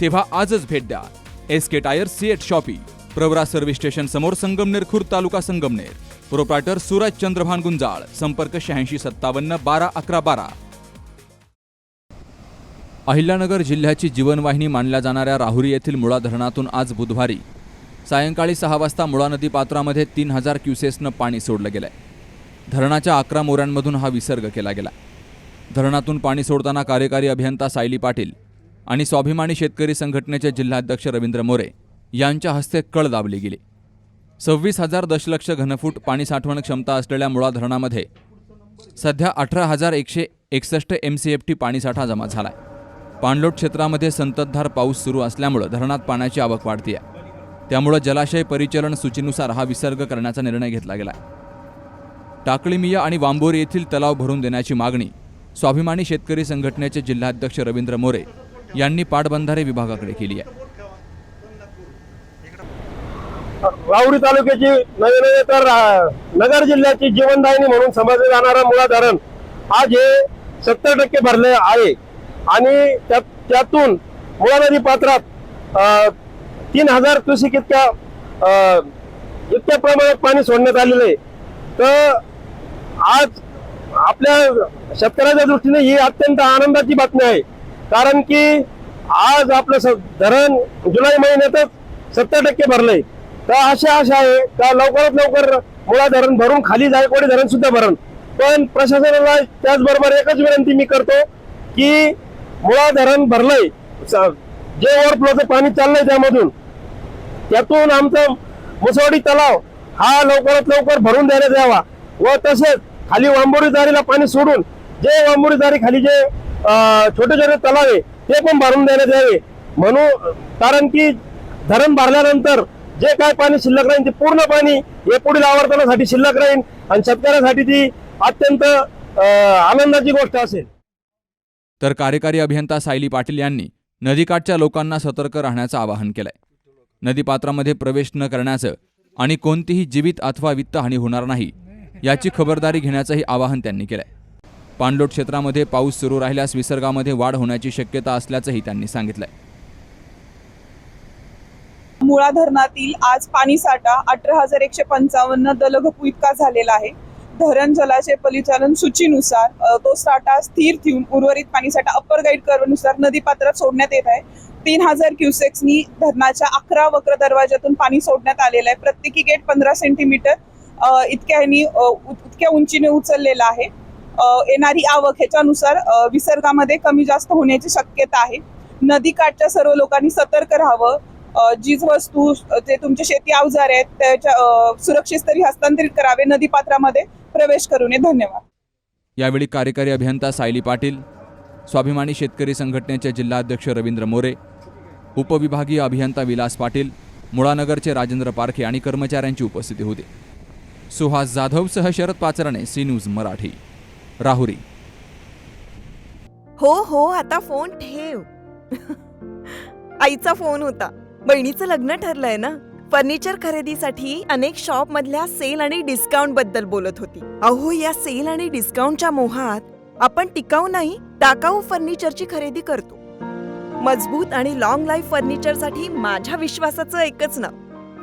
तेव्हा आजच भेट द्या. S K tyre CEAT shoppe Pravara service station समोर संगमनेर खुर्द तालुका संगमनेर. प्रोप्रायटर सूरज चंद्रभान गुंजाळ संपर्क शहाऐंशी सत्तावन्न बारा अकरा बारा. अहिल्यानगर जिल्ह्याची जीवनवाहिनी मानल्या जाणाऱ्या राहुरी येथील मुळा धरणातून आज बुधवारी सायंकाळी सहा वाजता मुळा नदी पात्रामध्ये तीन हजार क्युसेसनं पाणी सोडलं गेलंय. धरणाच्या अकरा मोऱ्यांमधून हा विसर्ग केला गेला. धरणातून पाणी सोडताना कार्यकारी अभियंता सायली पाटील आणि स्वाभिमानी शेतकरी संघटनेचे जिल्हाध्यक्ष रवींद्र मोरे यांच्या हस्ते कळ दाबली गेली. सव्वीस हजार दशलक्ष घनफूट पाणी साठवण क्षमता असलेल्या मुळा धरणामध्ये सध्या अठरा हजार एकशे एकसष्ट एम सी एफ टी पाणीसाठा जमा झालाय. पाणलोट क्षेत्रामध्ये संततधार पाऊस सुरू असल्यामुळं धरणात पाण्याची आवक वाढती आहे त्यामुळं जलाशय परिचलन सूचीनुसार हा विसर्ग करण्याचा निर्णय घेतला गेला टाकळीमिया आणि वांबोरी येथील तलाव भरून देण्याची मागणी स्वाभिमानी शेतकरी संघटनेचे जिल्हाध्यक्ष रवींद्र मोरे यांनी पाटबंधारे विभागाकडे केली आहे. राऊरी तालुक्याची नव्हे नव्हे तर नगर जिल्ह्याची जीवनदायिनी म्हणून समजले जाणारा मुळा धरण आज हे सत्तर टक्के भरले आहे. आणि त्यातून मुळा नदी पात्रात अं, तीन हजार क्युसिक इतक्या अं, इतक्या प्रमाणात पाणी सोडण्यात आलेलं आहे. तर आज आपल्या शेतकऱ्याच्या दृष्टीने ही अत्यंत आनंदाची बातमी आहे. कारण की आज आपलं धरण जुलै महिन्यातच सत्तर टक्के भरलंय. तर अशी आशा आहे का लवकरात लवकर मुळा धरण भरून खाली जायकवाडी धरण सुद्धा भरण. पण प्रशासनाला त्याचबरोबर एकच विनंती मी करतो की मुळा धरण भरलंय जे ओव्हरफ्लोचं पाणी चाललंय त्यामधून त्यातून आमचा मुसवाडी तलाव हा लवकरात लवकर भरून देण्यात यावा व तसेच खाली वांबोरी जारीला पाणी सोडून जे वांबोरी जारी खाली जे छोटे छोटे तलाव आहे ते पण भरून देण्यात यावे. म्हणून कारण की धरण भरल्यानंतर जे काय पाणी शिल्लक राहील ते पूर्ण पाणी हे पुढील आवर्तनासाठी शिल्लक राहील आणि शेतकऱ्यासाठी ती अत्यंत अं, आनंदाची गोष्ट असेल. तर कार्यकारी अभियंता सायली पाटील यांनी नदीकाठच्या लोकांना सतर्क राहण्याचं आवाहन केलंय. नदीपात्रामध्ये प्रवेश न करण्याचं आणि कोणतीही जीवित अथवा वित्तहानी होणार नाही याची खबरदारी घेण्याचंही आवाहन त्यांनी केलंय. पाणलोट क्षेत्रामध्ये पाऊस सुरू राहिल्यास विसर्गामध्ये वाढ होण्याची शक्यता असल्याचंही त्यांनी सांगितलंय. मुळा धरणातील आज पाणी साठा अठरा हजार एकशे पंचावन्न दलघपू इतका झालेला आहे. धरण जलाशय परिचालन सूचीनुसार तो साठा स्थिर ठेवून उर्वरित पाणीसाठा अप्पर गाईड कर्वनुसार नदीपात्रात सोडण्यात येत आहे. तीन हजार क्युसेक्सनी धरणाच्या अकरा वक्र दरवाजातून पाणी सोडण्यात आलेलं आहे. प्रत्येकी गेट पंधरा सेंटीमीटर इतक्या ह्यांनी इतक्या उंचीने उचललेला आहे. येणारी आवक ह्याच्यानुसार विसर्गामध्ये कमी जास्त होण्याची शक्यता आहे. नदीकाठच्या सर्व लोकांनी सतर्क राहावं. जीज वस्तू जे तुमचे शेती अवजार आहेत त्याच्या सुरक्षित स्तरी हस्तांतरित करावे नदीपात्रामध्ये प्रवेश करू नये. धन्यवाद. यावेळी कार्यकारी अभियंता सायली पाटील स्वाभिमानी शेतकरी संघटनेचे जिल्हाध्यक्ष रवींद्र मोरे उपविभागीय अभियंता विलास पाटील मुळानगरचे राजेंद्र पारखे आणि कर्मचाऱ्यांची उपस्थिती होती. सुहास जाधवसह शरद पाचरणे सी न्यूज मराठी. राहुरी. हो हो आता फोन ठेव. आईचा फोन होता. बहिणीचं लग्न ठरलंय ना? फर्निचर खरेदीसाठी अनेक शॉप मधल्या सेल आणि डिस्काउंटबद्दल बोलत होती. अहो या सेल आणि डिस्काउंटच्या मोहात आपण टिकाऊ नाही टाकाऊ फर्निचरची खरेदी करतो. मजबूत आणि लॉंग लाईफ फर्निचरसाठी माझ्या विश्वासाचं एकच नाव.